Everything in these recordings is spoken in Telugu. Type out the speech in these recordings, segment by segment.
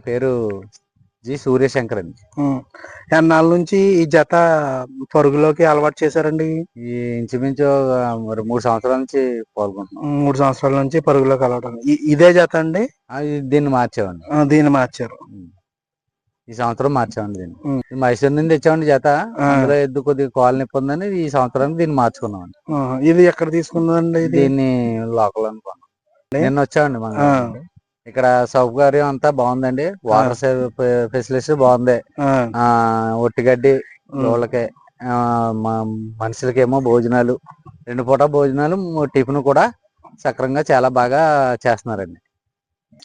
నా పేరు జి సూర్యశంకర్ అండి. ఎన్నాళ్ళ నుంచి ఈ జత పరుగులోకి అలవాటు చేశారండి? ఈ ఇంచుమించు మరి మూడు సంవత్సరాల నుంచి పాల్గొంటున్నాం. మూడు సంవత్సరాల నుంచి పరుగులోకి అలవాటు. ఇదే జత అండి? దీన్ని మార్చామండి. దీన్ని మార్చారు. ఈ సంవత్సరం మార్చామండి దీన్ని. మైసూర్ నుండి తెచ్చామండి జత. అందులో ఎద్దు కొద్దిగా కాలు నొప్పి ఉందని ఈ సంవత్సరానికి దీన్ని మార్చుకున్నామండి. ఆ, ఇది ఎక్కడ తీసుకున్నదండి దీన్ని లోకల్ అనుకున్నాం. నిన్న వచ్చామండి మన. ఇక్కడ సౌకర్యం అంతా బాగుందండి. వాటర్ ఫెసిలిటీ బాగుంది. ఒట్టిగడ్డి మ- మనుషులకేమో భోజనాలు రెండు పూట భోజనాలు టిఫిన్ కూడా సక్రంగా చాలా బాగా చేస్తున్నారండి.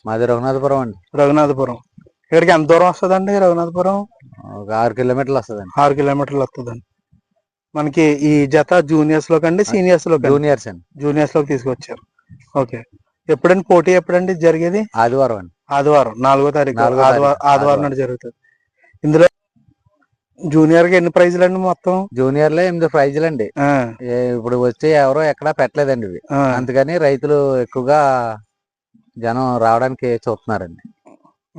మాది రఘునాథపురం అండి. రఘునాథపురం. ఇక్కడికి ఎంత దూరం వస్తుందండి రఘునాథపురం? ఒక ఆరు కిలోమీటర్లు వస్తుందండి. ఆరు కిలోమీటర్లు వస్తుందండి. మనకి ఈ జత జూనియర్స్లో కండి సీనియర్స్లో జూనియర్స్ అండి. జూనియర్స్లోకి తీసుకొచ్చారు. ఓకే. ఎప్పుడండి పోటీ ఎప్పుడండి జరిగేది? ఆదివారం అండి. ఆదివారం. నాలుగో తారీఖు. నాలుగో ఆదివారం తారీఖు. ఆదివారం. నాడు జరుగుతుంది. ఇందులో జూనియర్కి ఎన్ని ప్రైజులు అండి మొత్తం? జూనియర్లే ఎనిమిది ప్రైజులు అండి ఆ, ఏ- ఇప్పుడు వచ్చి ఎవరో ఎక్కడా పెట్టలేదండి ఇవి. ఆ, అందుకని రైతులు ఎక్కువగా జనం రావడానికి చూస్తున్నారండి.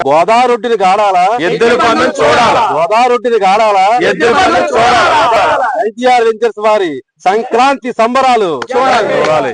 గోదారొట్టిని కాడాలా? ఎద్దుల పందెం చూడాలా. గోదారొట్టిని కాడాలా? ఎద్దుల పందెం చూడాలా. ఐటీఆర్ వెంచర్స్ వారి సంక్రాంతి సంబరాలు చూడాలి. చూడాలి.